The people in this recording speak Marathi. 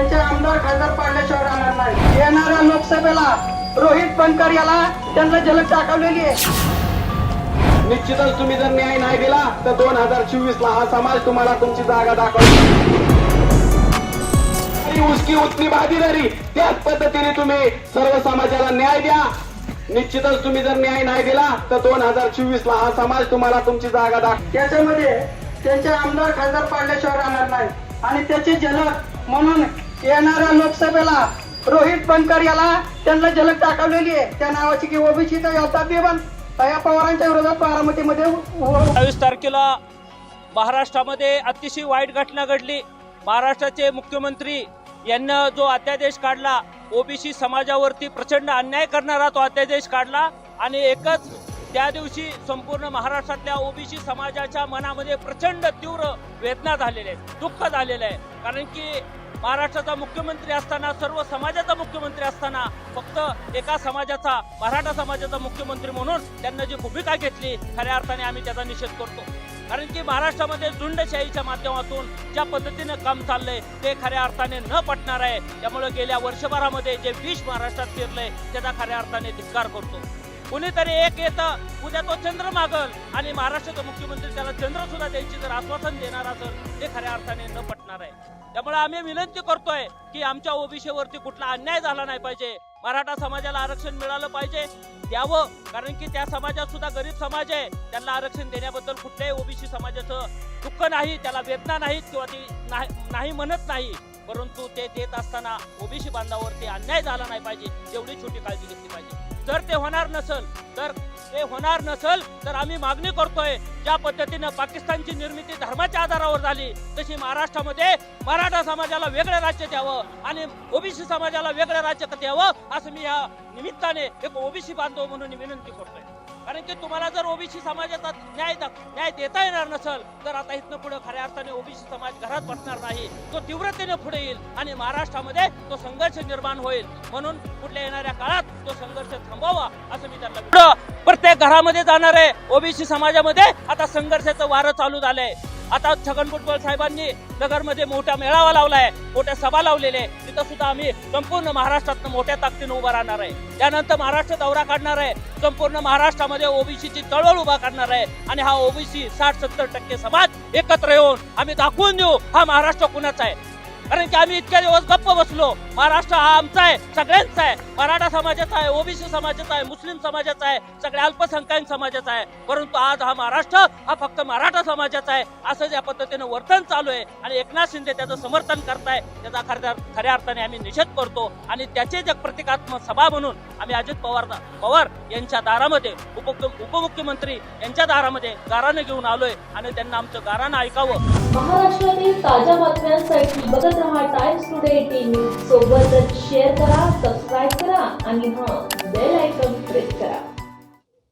त्यांचे आमदार खासदार पाडल्याशिवाय राहणार नाही. येणाऱ्या लोकसभेला रोहित बनकर याला त्यांना जलद दाखवलेली आहे. निश्चितच तुम्ही जर न्याय नाही दिला तर दोन हजार चोवीस ला हा समाज तुम्हाला तुमची जागा दाखवतो आणि उसकी उतनी भागीदारी त्याच पद्धतीने तुम्ही सर्व समाजाला न्याय द्या. निश्चितच तुम्ही जर न्याय नाही दिला तर दोन हजार चोवीस ला हा समाज तुम्हाला तुमची जागा दाखव त्याच्यामध्ये त्यांचे आमदार खासदार पाडल्याशिवाय राहणार नाही. आणि त्याची झलक म्हणून येणाऱ्या लोकसभेला रोहित बनकर याला त्यांना झलक दाखवलेली आहे. त्या नावाची की ओबीसीचा या पवारांच्या विरोधात बारामतीमध्ये उ- अठ्ठावीस तारखेला महाराष्ट्रामध्ये अतिशय वाईट घटना घडली. महाराष्ट्राचे मुख्यमंत्री यांना जो अध्यादेश काढला ओबीसी समाजावरती प्रचंड अन्याय करणारा तो अध्यादेश काढला आणि एकच त्या दिवशी संपूर्ण महाराष्ट्रातल्या ओबीसी समाजाच्या मनामध्ये प्रचंड तीव्र वेदना झालेल्या आहेत दुःख झालेलं आहे. कारण की महाराष्ट्राचा मुख्यमंत्री असताना सर्व समाजाचा मुख्यमंत्री असताना फक्त एका समाजाचा मराठा समाजाचा मुख्यमंत्री म्हणून त्यांना जी भूमिका घेतली खऱ्या अर्थाने आम्ही त्याचा निषेध करतो. कारण की महाराष्ट्रामध्ये झुंडशाहीच्या माध्यमातून ज्या पद्धतीनं काम चाललंय ते खऱ्या अर्थाने न पटणार आहे. त्यामुळे गेल्या वर्षभरामध्ये जे विष महाराष्ट्रात फिरलंय त्याचा खऱ्या अर्थाने धिक्कार करतो. कुणीतरी एक येतं उद्या तो चंद्र मागल. आणि महाराष्ट्राचा मुख्यमंत्री त्याला चंद्र सुद्धा द्यायची जर आश्वासन देणार असेल ते खऱ्या अर्थाने न पटणार आहे. त्यामुळे आम्ही विनंती करतोय की आमच्या ओबीसीवरती कुठला अन्याय झाला नाही पाहिजे. मराठा समाजाला आरक्षण मिळालं पाहिजे. द्यावं. कारण की त्या समाजात सुद्धा गरीब समाज आहे. त्यांना आरक्षण देण्याबद्दल कुठल्याही ओबीसी समाजाचं दुःख नाही त्याला वेदना नाहीत किंवा ती नाही नाही म्हणत नाही. परंतु ते देत असताना ओबीसी बांधावरती अन्याय झाला नाही पाहिजे. एवढी छोटी काळजी घेतली पाहिजे. जर ते होणार नसल तर ते होणार नसल तर आम्ही मागणी करतोय ज्या पद्धतीनं पाकिस्तानची निर्मिती धर्माच्या आधारावर झाली तशी महाराष्ट्रामध्ये मराठा समाजाला वेगळं राज्य द्यावं आणि ओबीसी समाजाला वेगळं राज्य द्यावं असं मी या निमित्ताने एक ओबीसी बांधव म्हणून विनंती करतोय. कारण की तुम्हाला जर ओबीसी समाजाचा न्याय न्याय देता येणार नसल तर आता इथनं पुढे खऱ्या अर्थाने ओबीसी समाज घरात बसणार नाही. तो तीव्रतेने पुढे येईल आणि महाराष्ट्रामध्ये तो संघर्ष निर्माण होईल. म्हणून पुढल्या येणाऱ्या काळात तो संघर्ष थांबावा असं मी त्यांना प्रत्येक घरामध्ये जाणार आहे. ओबीसी समाजामध्ये आता संघर्षाचं वारं चालू झालंय. आता छगन भुजबळ साहेबांनी नगरमध्ये मोठा मेळावा लावलाय मोठ्या सभा लावलेल्या आहे तिथं सुद्धा आम्ही संपूर्ण महाराष्ट्रात मोठ्या ताकदीनं उभा राहणार आहे. त्यानंतर महाराष्ट्र दौरा काढणार आहे. संपूर्ण महाराष्ट्रामध्ये ओबीसीची चळवळ उभा करणार आहे. आणि हा ओबीसी साठ सत्तर टक्के समाज एकत्र येऊन आम्ही दाखवून देऊ हा महाराष्ट्र कुणाचा आहे? कारण की आम्ही इतक्या दिवस गप्प बसलो. महाराष्ट्र हा आमचा आहे सगळ्यांचा आहे. मराठा समाजाचा आहे ओबीसी समाजाचा आहे मुस्लिम समाजाचा आहे सगळ्या अल्पसंख्याक समाजाचा आहे. परंतु आज हा महाराष्ट्र हा फक्त मराठा समाजाचा आहे. असं ज्या पद्धतीनं वर्तन चालू आहे आणि एकनाथ शिंदे त्याचं समर्थन करताय त्याचा खऱ्या खऱ्या अर्थाने आम्ही निषेध करतो आणि त्याचे जग प्रतिकात्मक सभा म्हणून आम्ही अजित पवार पवार यांच्या दारामध्ये उप उपमुख्यमंत्री यांच्या दारामध्ये गारानं घेऊन आलोय आणि त्यांना आमचं गारानं ऐकावं. महाराष्ट्रातील ताज्या बातम्यांसाठी बघत रहा टाइम्स टुडे टी सोबतच शेअर करा सबस्क्राईब करा आणि हां बेल आयकॉन प्रेस करा.